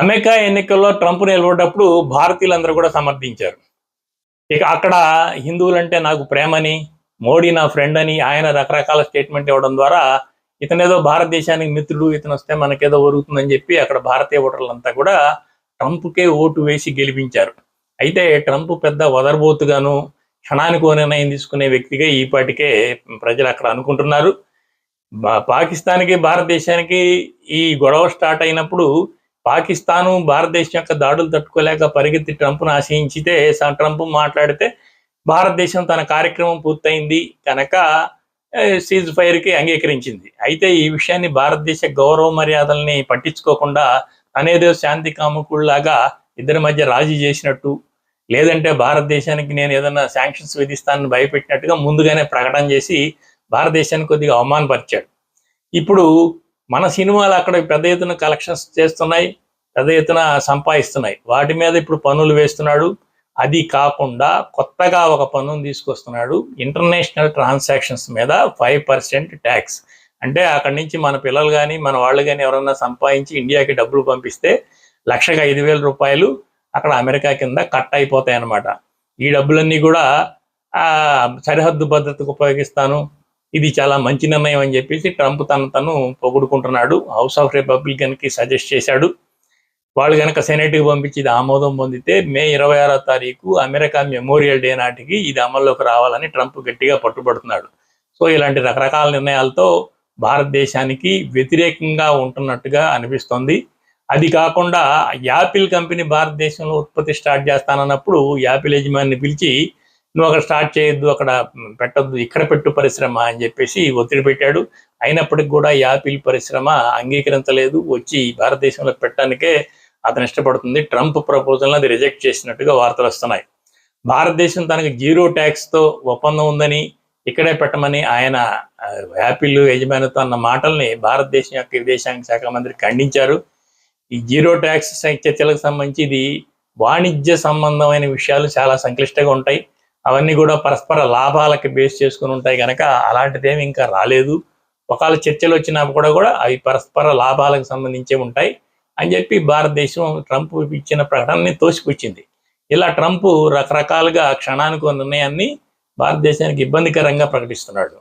America ఎన్నికల్లో Trump నిలబడ్డప్పుడు భారతీయులందరూ కూడా సమర్థించారు. ఇక అక్కడ హిందువులంటే నాకు ప్రేమని మోడీ నా ఫ్రెండ్ అని ఆయన రకరకాల స్టేట్మెంట్ ఇవ్వడం ద్వారా ఇతనేదో భారతదేశానికి మిత్రుడు ఇతను వస్తే మనకేదో ఒరుగుతుందని చెప్పి అక్కడ భారతీయ ఓటర్లంతా కూడా ట్రంప్కే ఓటు వేసి గెలిపించారు. అయితే ట్రంప్ పెద్ద వదరబోతుగాను క్షణానికి నిర్ణయం తీసుకునే వ్యక్తిగా ఈపాటికే ప్రజలు అక్కడ అనుకుంటున్నారు. పాకిస్తాన్కి భారతదేశానికి ఈ గొడవ స్టార్ట్ అయినప్పుడు పాకిస్తాను భారతదేశం యొక్క దాడులు తట్టుకోలేక పరిగెత్తి ట్రంప్ను ఆశయించితే ట్రంప్ మాట్లాడితే భారతదేశం తన కార్యక్రమం పూర్తయింది కనుక సీజ్ ఫైర్కి అంగీకరించింది. అయితే ఈ విషయాన్ని భారతదేశ గౌరవ మర్యాదల్ని పట్టించుకోకుండా అనేదో శాంతి కాముకుల్లాగా ఇద్దరి మధ్య రాజీ చేసినట్టు లేదంటే భారతదేశానికి నేను ఏదైనా శాంక్షన్స్ విధిస్తానని భయపెట్టినట్టుగా ముందుగానే ప్రకటన చేసి భారతదేశాన్ని కొద్దిగా అవమానపరిచాడు. ఇప్పుడు మన సినిమాలు అక్కడ పెద్ద ఎత్తున కలెక్షన్స్ చేస్తున్నాయి పెద్ద ఎత్తున సంపాదిస్తున్నాయి. వాటి మీద ఇప్పుడు పనులు వేస్తున్నాడు. అది కాకుండా కొత్తగా ఒక పన్నును తీసుకొస్తున్నాడు. ఇంటర్నేషనల్ ట్రాన్సాక్షన్స్ మీద ఫైవ్ పర్సెంట్ ట్యాక్స్. అంటే అక్కడి నుంచి మన పిల్లలు కానీ మన వాళ్ళు కానీ ఎవరన్నా సంపాదించి ఇండియాకి డబ్బులు పంపిస్తే లక్షకు ఐదు వేల రూపాయలు అక్కడ అమెరికా కింద కట్ అయిపోతాయి అన్నమాట ఈ డబ్బులన్నీ కూడా సరిహద్దు భద్రతకు ఉపయోగిస్తాను. ఇది చాలా మంచి నిర్ణయం అని చెప్పేసి ట్రంప్ తను తను పొగుడుకుంటున్నాడు. హౌస్ ఆఫ్ రిపబ్లికన్కి సజెస్ట్ చేశాడు. వాళ్ళు కనుక సెనేట్కి పంపించి ఇది ఆమోదం పొందితే మే ఇరవై ఆరో తారీఖు అమెరికా మెమోరియల్ డే నాటికి ఇది అమల్లోకి రావాలని ట్రంప్ గట్టిగా పట్టుబడుతున్నాడు. సో ఇలాంటి రకరకాల నిర్ణయాలతో భారతదేశానికి వ్యతిరేకంగా ఉంటున్నట్టుగా అనిపిస్తోంది. అది కాకుండా యాపిల్ కంపెనీ భారతదేశంలో ఉత్పత్తి స్టార్ట్ చేస్తానన్నప్పుడు యాపిల్ యజమాని పిలిచి నువ్వు అక్కడ స్టార్ట్ చేయొద్దు అక్కడ పెట్టద్దు ఇక్కడ పెట్టు పరిశ్రమ అని చెప్పేసి ఒత్తిడి పెట్టాడు. అయినప్పటికీ కూడా యాపిల్ పరిశ్రమ అంగీకరించలేదు. వచ్చి భారతదేశంలో పెట్టడానికే అతను ఇష్టపడుతుంది. ట్రంప్ ప్రపోజల్ని అది రిజెక్ట్ చేసినట్టుగా వార్తలు వస్తున్నాయి. భారతదేశం తనకు జీరో ట్యాక్స్తో ఒప్పందం ఉందని ఇక్కడే పెట్టమని ఆయన యాపిల్ యజమానితో అన్న మాటల్ని భారతదేశం యొక్క విదేశాంగ శాఖ మంత్రి ఖండించారు. ఈ జీరో ట్యాక్స్ చర్చలకు సంబంధించి ఇది వాణిజ్య సంబంధమైన విషయాలు చాలా సంక్లిష్టంగా ఉంటాయి. అవన్నీ కూడా పరస్పర లాభాలకి బేస్ చేసుకుని ఉంటాయి కనుక అలాంటిదేమి ఇంకా రాలేదు. ఒకవేళ చర్చలు వచ్చినా కూడా కూడా అవి పరస్పర లాభాలకు సంబంధించే ఉంటాయి అని చెప్పి భారతదేశం ట్రంప్ ఇచ్చిన ప్రకటనని తోసిపుచ్చింది. ఇలా ట్రంప్ రకరకాలుగా క్షణానికి నిర్ణయాన్ని భారతదేశానికి ఇబ్బందికరంగా ప్రకటిస్తున్నాడు.